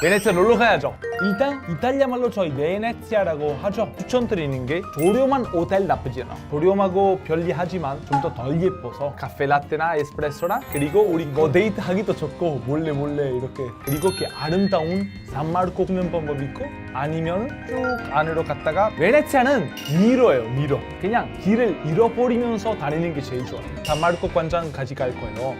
베네치아 놀러 가야죠. 일단 이탈리아 말로 저희 베네치아라고 하죠. 추천드리는 게 저렴한 호텔 나쁘지 않아. 저렴하고 편리하지만 좀 더 덜 예뻐서 카페 라떼나 에스프레소나 그리고 우리 뭐 데이트 하기도 좋고 몰래 몰래 이렇게 그리고 그 아름다운 산마르코 끄는 방법 있고 아니면 쭉 안으로 갔다가 베네치아는 미로예요 미로. 그냥 길을 잃어버리면서 다니는 게 제일 좋아요. 산마르코 관장까지 갈 거예요.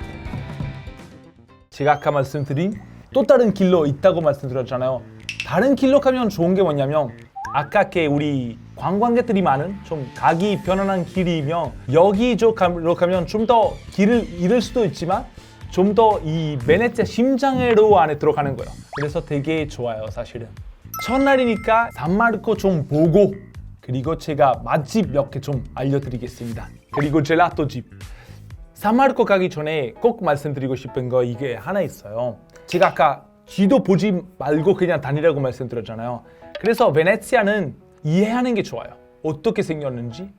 제가 아까 말씀드린 또 다른 길로 있다고 말씀드렸잖아요. 다른 길로 가면 좋은 게 뭐냐면 아까 게 우리 관광객들이 많은 좀 가기 편안한 길이면 여기 쪽으로 가면 좀 더 길을 잃을 수도 있지만 좀 더 이 베네치아 심장으로 안에 들어가는 거예요. 그래서 되게 좋아요, 사실은. 첫날이니까 산마르코 좀 보고 그리고 제가 맛집 몇 개 좀 알려드리겠습니다. 그리고 젤라또 집. 산마르코 가기 전에 꼭 말씀드리고 싶은 거 이게 하나 있어요. 제가 아까 지도 보지 말고 그냥 다니라고 말씀드렸잖아요. 그래서 베네치아는 이해하는 게 좋아요. 어떻게 생겼는지.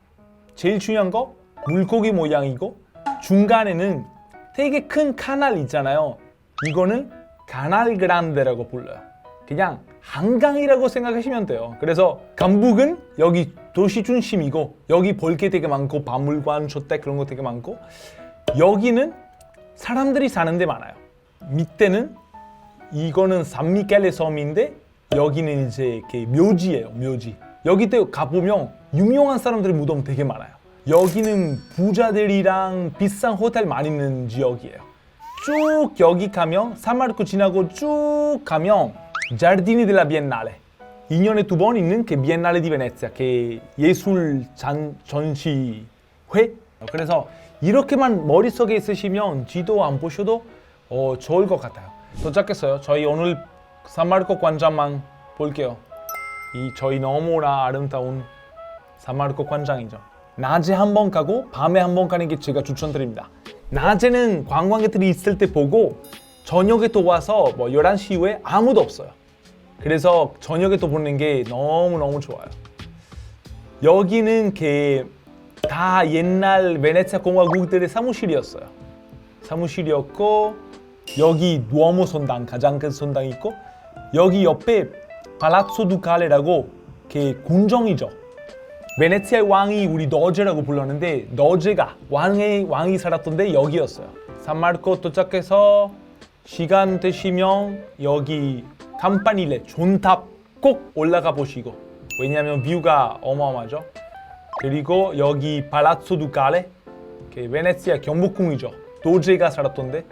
제일 중요한 거 물고기 모양이고 중간에는 되게 큰 카날 있잖아요. 이거는 카날 그란데라고 불러요. 그냥 한강이라고 생각하시면 돼요. 그래서 감북은 여기 도시 중심이고 여기 볼 게 되게 많고 박물관, 주택 그런 거 되게 많고 여기는 사람들이 사는 데 많아요. 밑에는 이거는 산미켈레 섬인데 여기는 이제 이렇게 묘지예요, 묘지. 여기도 가보면 유명한 사람들의 무덤 되게 많아요. 여기는 부자들이랑 비싼 호텔 많이 있는 지역이에요. 쭉 여기 가면 산마르코 지나고 쭉 가면 자르디니 델라 비엔날레 2년에 두 번 있는 그 비엔날레 디 베네치아 그 예술 잔, 전시회 그래서 이렇게만 머릿속에 있으시면 지도 안 보셔도 어, 좋을 것 같아요. 도착했어요. 저희 오늘 산마르코 관장만 볼게요. 이 저희 너무나 아름다운 산마르코 관장이죠. 낮에 한 번 가고 밤에 한 번 가는 게 제가 추천드립니다. 낮에는 관광객들이 있을 때 보고 저녁에 또 와서 뭐 11시 이후에 아무도 없어요. 그래서 저녁에 또 보는 게 너무너무 좋아요. 여기는 그 다 옛날 베네치아 공화국들의 사무실이었어요. 사무실이었고 여기 누오모 선당 가장 큰 선당 있고 여기 옆에 팔라조 두칼레라고 그 궁정이죠. 베네치아의 왕이 우리 너제라고 불렀는데 너제가 왕의 왕이 살았던데 여기였어요. 산마르코 도착해서 시간 되시면 여기 campanile 존탑 꼭 올라가 보시고 왜냐하면 뷰가 어마어마하죠. 그리고 여기 팔라조 두칼레 그 베네치아 경복궁이죠. 도제가 살았던데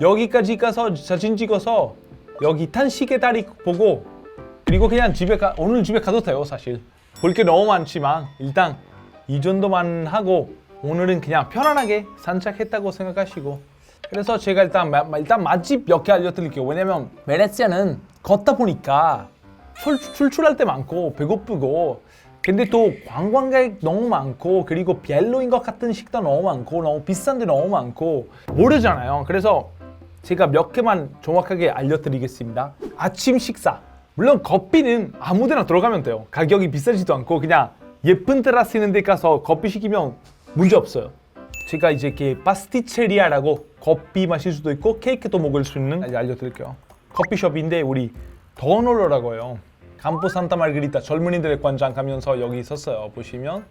여기까지 가서 사진 찍어서 여기 탄시계 다리 보고 그리고 그냥 집에 가 오늘 집에 가도 돼요 사실. 볼 게 너무 많지만 일단 이 정도만 하고 오늘은 그냥 편안하게 산책했다고 생각하시고. 그래서 제가 일단 일단 맛집 몇 개 알려드릴게요. 왜냐면 베네치아는 걷다 보니까 출, 출출할 때 많고 배고프고 근데 또 관광객 너무 많고 그리고 별로인 것 같은 식당 너무 많고 너무 비싼 데 너무 많고 모르잖아요. 그래서 제가 몇 개만 정확하게 알려드리겠습니다. 아침 식사. 물론 커피는 아무데나 들어가면 돼요. 가격이 비싸지도 않고 그냥 예쁜 테라스 있는 데 가서 커피 시키면 문제 없어요. 제가 이제 이렇게 파스티체리아라고 커피 마실 수도 있고 케이크도 먹을 수 있는 알려드릴게요. 커피숍인데 우리 더놀러라고 해요 campo 산타 마르게리타 젊은이들의 관장 가면서 여기 있었어요 보시면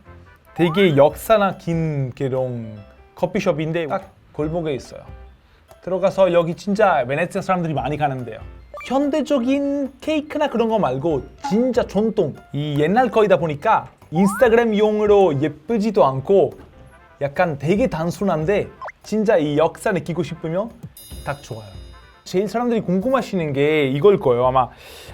되게 역사나 긴 그런 커피숍인데 딱 골목에 있어요 들어가서 여기 진짜 베네치아 사람들이 많이 가는데요. 현대적인 케이크나 그런 거 말고 진짜 전통 이 옛날 거이다 보니까 인스타그램용으로 예쁘지도 않고 약간 되게 단순한데 진짜 이 역사 느끼고 싶으면 딱 좋아요. 제일 사람들이 궁금하시는 게 이걸 거예요. 아마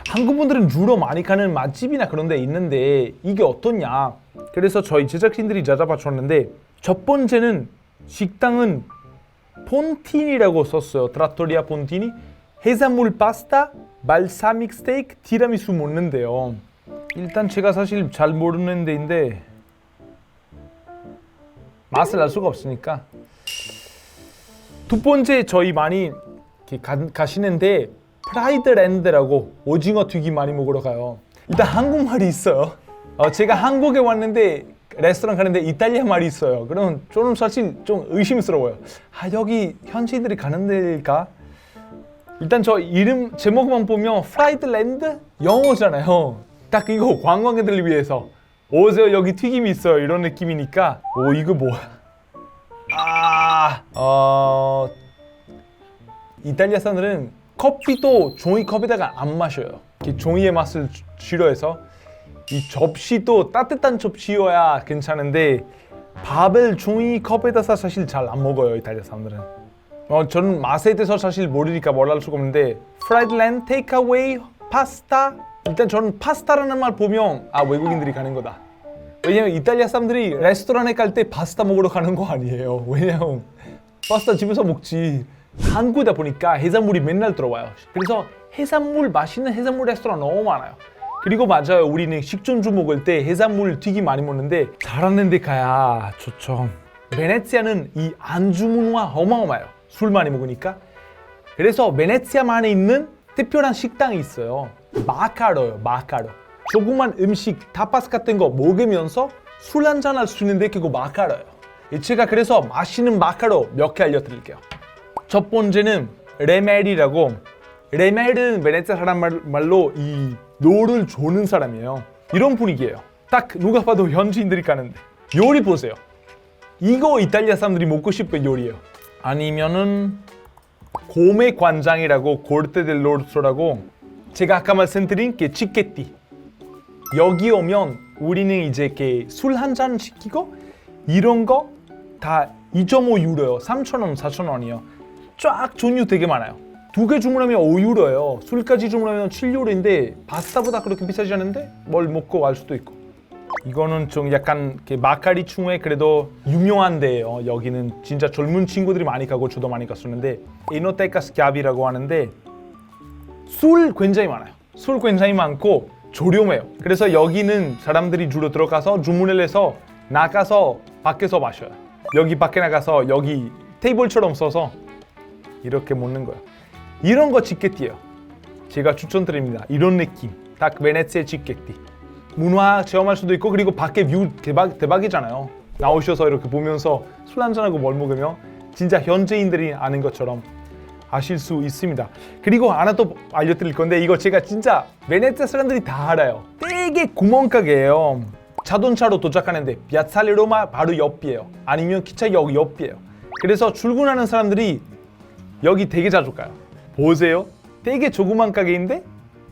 한국 분들은 주로 많이 가는 맛집이나 그런 데 있는데 이게 어떻냐. 그래서 저희 제작진들이 찾아봐 줬는데 첫 번째는 식당은 폰티니라고 썼어요. 트라토리아 폰티니. 해산물 파스타, 발사믹 스테이크, 티라미수 먹는데요. 일단 제가 사실 잘 모르는 데인데 맛을 알 수가 없으니까 두 번째 저희 많이 가, 가시는데 프라이드 랜드라고 오징어 튀김 많이 먹으러 가요. 일단 한국말이 있어요. 어, 제가 한국에 왔는데 레스토랑 가는데 이탈리아 말이 있어요. 그럼 좀 사실 좀 의심스러워요. 아 여기 현지인들이 가는 데일까? 일단 저 이름 제목만 보면 프라이드 랜드 영어잖아요. 딱 이거 관광객들을 위해서 오세요 여기 튀김이 있어요 이런 느낌이니까 오 이거 뭐야? 아, 어 이탈리아 사람들은 커피도 종이컵에다가 안 마셔요. 종이의 맛을 주- 싫어해서 이 접시도 따뜻한 접시여야 괜찮은데 밥을 종이컵에다가 사실 잘 안 먹어요 이탈리아 사람들은. 어 저는 맛에 대해서 사실 모르니까 뭘할 수가 없는데 프라이드 랜드 테이크어웨이 파스타 일단 저는 파스타라는 말 보면 아 외국인들이 가는 거다. 왜냐면 이탈리아 사람들이 레스토랑에 갈 때 파스타 먹으러 가는 거 아니에요. 왜냐면 파스타 집에서 먹지. 한국이다 보니까 해산물이 맨날 들어와요. 그래서 해산물 맛있는 해산물 레스토랑 너무 많아요. 그리고 맞아요. 우리는 식전주 먹을 때 해산물 튀김 많이 먹는데 잘하는 데 가야 좋죠. 베네치아는 이 안주 문화 어마어마해요. 술 많이 먹으니까. 그래서 베네치아만에 있는 특별한 식당이 있어요. 마카로요, 마카로. 조그만 음식, 타파스 같은 거 먹으면서 술 한잔 할 수 있는데 그거 마카로예요. 제가 그래서 맛있는 마카로 몇 개 알려드릴게요. 첫 번째는 레멜이라고 레멜은 베네치아 사람 말- 말로 이 노를 조는 사람이에요. 이런 분위기예요. 딱 누가 봐도 현지인들이 가는데 요리 보세요. 이거 이탈리아 사람들이 먹고 싶은 요리예요. 아니면은 고메 관장이라고 골테 델 로르소라고 제가 아까 말씀드린 게 치케띠 여기 오면 우리는 이제 이렇게 술한 잔 시키고 이런 거 다 2.5 유로요 3,000원 4,000원이요 쫙 종류 되게 많아요 두 개 주문하면 5유로예요 술까지 주문하면 7유로인데 파스타보다 그렇게 비싸지 않은데 뭘 먹고 갈 수도 있고 이거는 좀 약간 마카리 중에 그래도 유명한 데예요. 여기는 진짜 젊은 친구들이 많이 가고 저도 많이 갔었는데 이노테카 스캬비라고 하는데 술 굉장히 많아요. 술 굉장히 많고 저렴해요. 그래서 여기는 사람들이 주로 들어가서 주문을 해서 나가서 밖에서 마셔요. 여기 밖에 나가서 여기 테이블처럼 써서 이렇게 먹는 거예요. 이런 거 치케티예요. 제가 추천드립니다. 이런 느낌. 딱 베네치아 치케티. 문화 체험할 수도 있고 그리고 밖에 뷰 대박 대박이잖아요. 나오셔서 이렇게 보면서 술 한잔하고 뭘 먹으면 진짜 현지인들이 아는 것처럼 아실 수 있습니다. 그리고 하나 또 알려드릴 건데 이거 제가 진짜 베네치아 사람들이 다 알아요. 되게 구멍가게예요. 자동차로 도착하는데 비아살레 로마 바로 옆이에요. 아니면 기차역 옆이에요. 그래서 출근하는 사람들이 여기 되게 자주 가요. 보세요. 되게 조그만 가게인데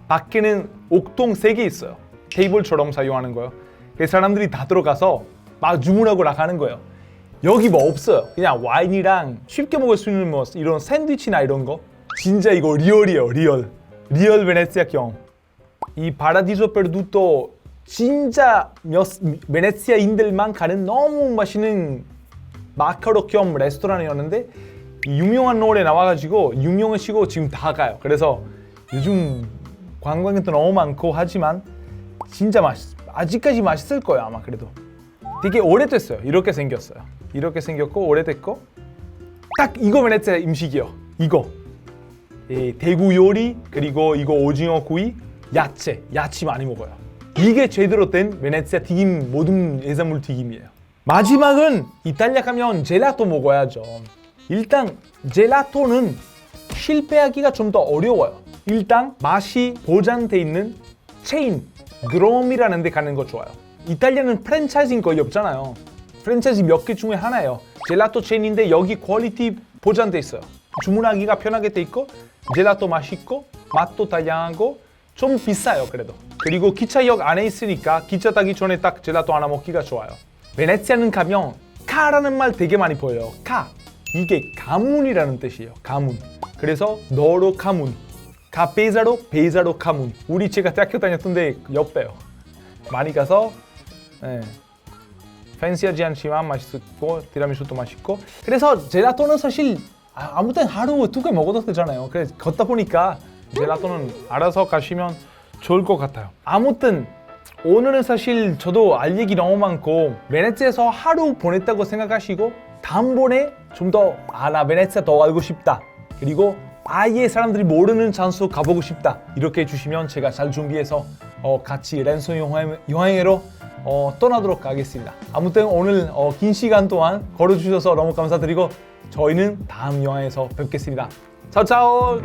밖에는 옥동 세 개 있어요. 테이블처럼 사용하는 거예요. 그 사람들이 다 들어가서 막 주문하고 나가는 거예요. 여기 뭐 없어요. 그냥 와인이랑 쉽게 먹을 수 있는 뭐 이런 샌드위치나 이런 거. 진짜 이거 리얼이에요. 리얼. 리얼 베네치아경. 이 파라디소 페르두토 진짜 몇, 베네치아인들만 가는 너무 맛있는 마카로 겸 레스토랑이었는데 이 유명한 노래 나와가지고 유명하시고 지금 다 가요. 그래서 요즘 관광객도 너무 많고 하지만 진짜 맛있 아직까지 맛있을 거예요 아마 그래도 되게 오래됐어요. 이렇게 생겼어요. 이렇게 생겼고 오래됐고 딱 이거 베네치아 음식이요. 이거 예, 대구 요리 그리고 이거 오징어 구이 야채 야채 많이 먹어요. 이게 제대로 된 베네치아 튀김 모든 해산물 튀김이에요. 마지막은 이탈리아 가면 젤라또 먹어야죠. 일단 젤라또는 실패하기가 좀 더 어려워요. 일단 맛이 보장돼 있는 체인 그롬이라는 데 가는 거 좋아요. 이탈리아는 프랜차이즈인 거의 없잖아요. 프랜차이즈 몇 개 중에 하나예요. 젤라또 체인인데 여기 퀄리티 보장돼 있어요. 주문하기가 편하게 돼 있고 젤라또 맛있고 맛도 다양하고 좀 비싸요 그래도. 그리고 기차역 안에 있으니까 기차 타기 전에 딱 젤라또 하나 먹기가 좋아요. 베네치아는 가면 카라는 말 되게 많이 보여요. 카. 이게 가문이라는 뜻이에요. 가문. 그래서 너로 가문. 가페자로 베자로 가문. 우리 제가 대학교 다녔던 데 옆에요. 많이 가서 예. 팬시하지 않지만 맛있고 티라미수도 맛있고 그래서 젤라또는 사실 아, 아무 튼 하루 두 개 먹어도 되잖아요. 그래서 걷다 보니까 젤라또는 알아서 가시면 좋을 것 같아요. 아무튼 오늘은 사실 저도 알 얘기 너무 많고 베네치아에서 하루 보냈다고 생각하시고 다음번에 좀 더 아 나 베네치아 더 알고 싶다. 그리고 아예 사람들이 모르는 장소 가보고 싶다. 이렇게 해주시면 제가 잘 준비해서 어, 같이 랜선 여행, 여행으로 어, 떠나도록 하겠습니다. 아무튼 오늘 어, 긴 시간 동안 걸어주셔서 너무 감사드리고 저희는 다음 여행에서 뵙겠습니다. 차오차오